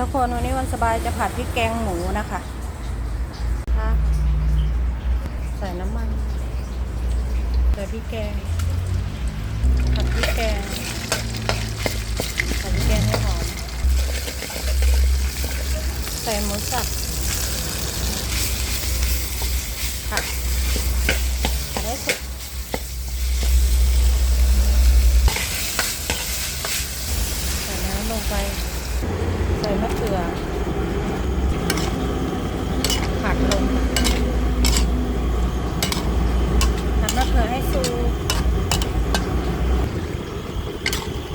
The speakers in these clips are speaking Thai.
ทุกคนวันนี้วันสบายจะผัดพริกแกงหมูนะคะค่ะใส่น้ำมัน ใส่พริกแกง ผัดพริกแกง ผัดพริกแกงให้หอม ใส่หมูสับผัดผัดให้สุกใส่น้ำลงไป ใส่มะเขือผัดลงผัดมะเขือให้สุก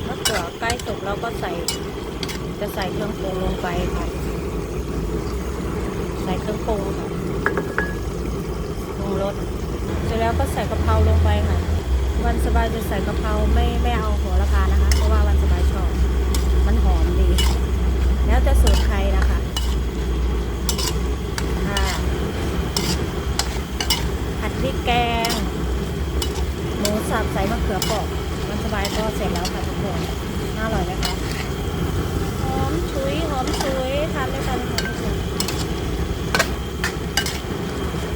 มะเขือใกล้สุกแล้วก็ใส่ จะใส่เครื่องปรุงลงไปค่ะ ใส่เครื่องปรุงค่ะปรุงรสเสร็จแล้วก็ใส่กะเพราลงไปค่ะ วันสบายจะใส่กะเพราไม่ไม่เอาหัวละพานะคะ เพราะว่าวันสบายชอบ มันหอมดี แล้วแต่สูตรใครนะคะค่ะผัดพริกแกง หมูสับใส่มะเขือเปอกมันสบายก็เสร็จแล้วค่ะทุกคนน่าอร่อยไหมคะหอมชุยหอมชุยทานด้วยกันค่ะทุกคน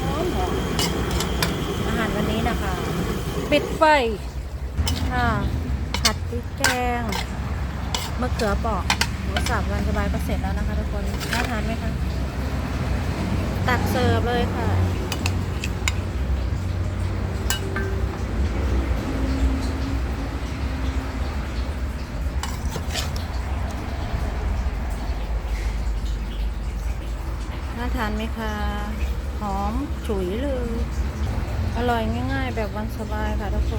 หอมหอมอาหารวันนี้นะคะ ปิดไฟค่ะผัดพริกแกงมะเขือเปอกหมูสับวันสบายก็เสร็จแล้วนะคะทุกคนน่าทานไหมคะตักเสิร์ฟเลยค่ะ น่าทานไหมคะ หอมฉุยเลย อร่อยง่าย ๆ แบบวันสบายค่ะทุกค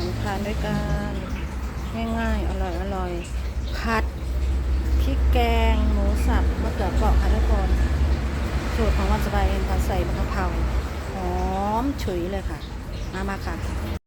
นทานด้วยกันง่ายๆ อร่อยอร่อยผัดพริกแกง หมูสับมะเขือเปราะค่ะทุกคนสูตรของวันสบายเองค่ะใส่มะกะเพราหอมฉุยเลยค่ะ มามาค่ะ